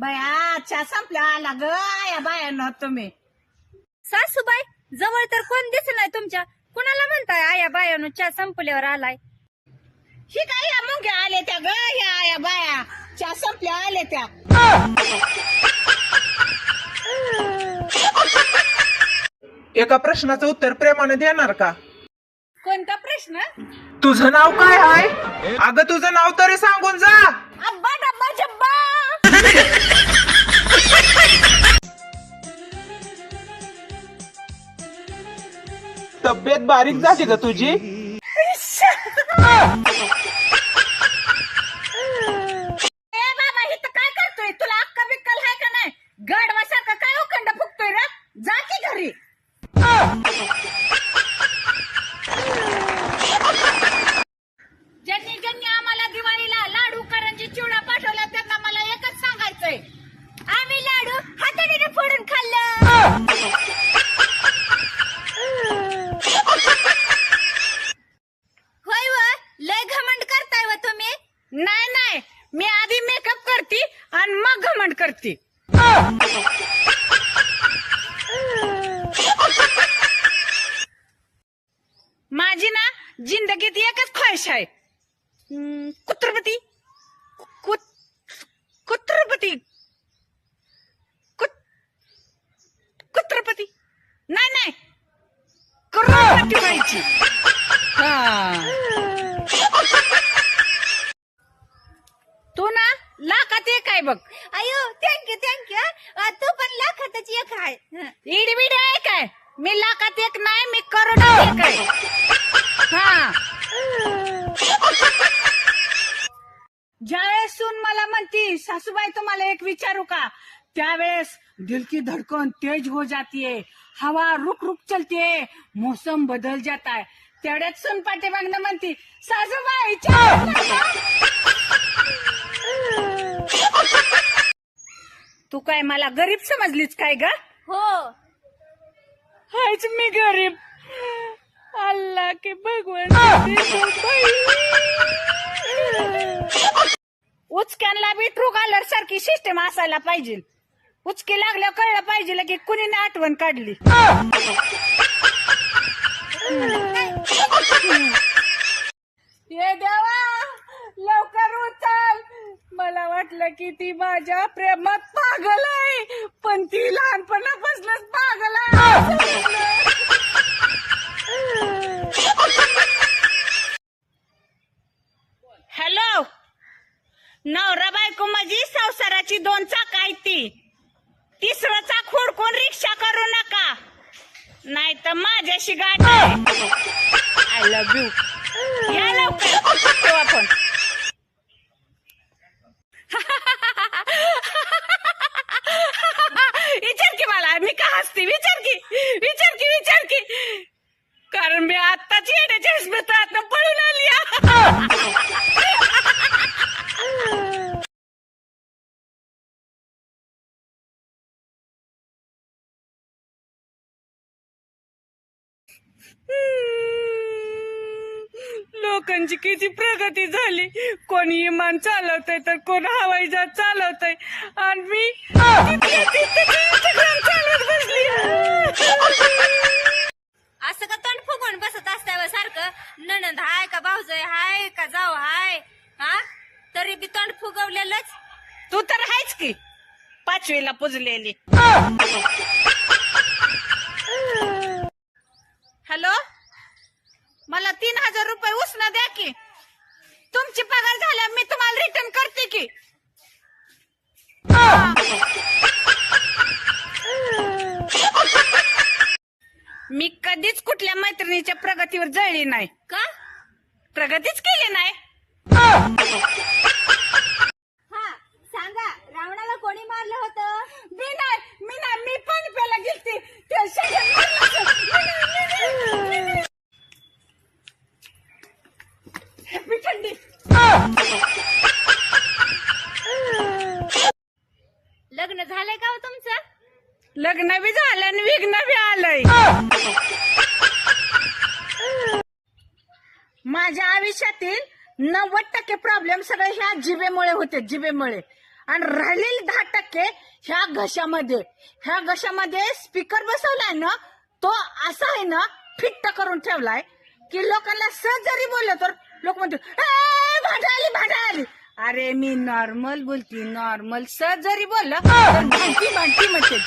बाया चहा संपला आला ग या बायानं तुम्ही. सासूबाई जवळ तर कोण दिसलाय तुमच्या? कुणाला म्हणताय आया बायानो चहा संपल्यावर आलाय? ही काय या मुंग्या आल्या त्या ग या या बाया? चहा संपल्या आल्या त्या. एका प्रश्नाचं उत्तर प्रेमाने देणार का? कोणता प्रश्न? तुझं नाव काय आहे अगं तुझं नाव तरी सांगून जा. अब्बा तब्येत बारीक झाली का तुझी? होय व लय घमंड करताय व तुम्ही. नाही नाही. मी आधी मेकअप करते आणि मग घमंड करते. माझी ना जिंदगीत एकच ख्वाहिश आहे. कुत्रपती कुत- कुत्रपती कुत- कुत्रपती नाही नाही हा. तू ना लाखात एक आहे बघ. अयो थँक्यू थँक्यू तू पण लाखातच एक आहे. इडबिड आहे. काय मी लाखात एक नाही मी करोडात एक आहे. हा. ज्यावेळेस सून मला म्हणती सासूबाई तुम्हाला एक विचारू का? त्यावेळेस दिल की धड़कन तेज हो जाती है हवा रुक रुक चलती है मौसम बदल जाता है तेवढ्यात सून पाठीमागनं म्हणती सासूबाई चहा बनवा." तू काय मला गरीब समजलीच काय ग? हो. हायच मी गरीब. अल्लाह के भगवान. उचक्यांना बी ट्रू कलर सारखी सिस्टम असायला पाहिजे. उचकी लागल्या कळलं पाहिजे की कुणी ना आठवण काढली? ये देवा लवकर उचल. मला वाटलं की ती माझ्या प्रेमात पागल आहे पण ती लहानपणापासूनच पागल आहे. हॅलो नवरा बायको माझी संसाराची दोन चाक आहेत ती. तिसरं चाक हुडकून रिक्षा करू नका? नाही तर माझ्याशी गाठ. आय लव्ह यू या लवकर. आपण विचार की मला. मी का हसते? विचार की. लोकांची किती प्रगती झाली. कोणी इमान चालवतय तर कोण हवाई जहाज चालवतय. आणि मी चालवत बसली असं का तोंड फुगून बसत असताय व सारखं? ननंद हाय का भाऊजय हाय का जाऊ हाय? हा? तरी बी तोंड फुगवलेलंच. तू तर आहेच की. पाचवीला पुजलेली. हॅलो? मला तीन हजार रुपये उसना द्या की. तुमची पगार झाल्या मी तुम्हाला रिटर्न करते की. मी कधीच कुठल्या मैत्रिणीच्या प्रगतीवर जळली नाही. का? प्रगतीच केली नाही. हा सांगा रावणाला कोणी मारलं होतं मी नाही मी नाही मी पण प्याला गेलती ते शेजारी मारलं असेल. मी नाही, मी नाही, मी नाही. हॅपी थंडी. लग्न झालंय का हो तुमचं? लग्न बी झालं आणि विघ्न बी आलंय. माझ्या आयुष्यातील नव्वद टक्के प्रॉब्लेम सगळे ह्या जिबेमुळे होते जिबेमुळे आणि राहिलेले दहा टक्के ह्या घशामध्ये. ह्या घशामध्ये स्पीकर बसवलाय ना तो असा आहे ना फिट्ट करून ठेवलाय की लोकांना सहज जरी बोललं तर लोक म्हणते "ए, भांडा आली भांडा आली अरे मी नॉर्मल बोलती नॉर्मल सहज जरी बोललं म्हणती भांडती म्हणते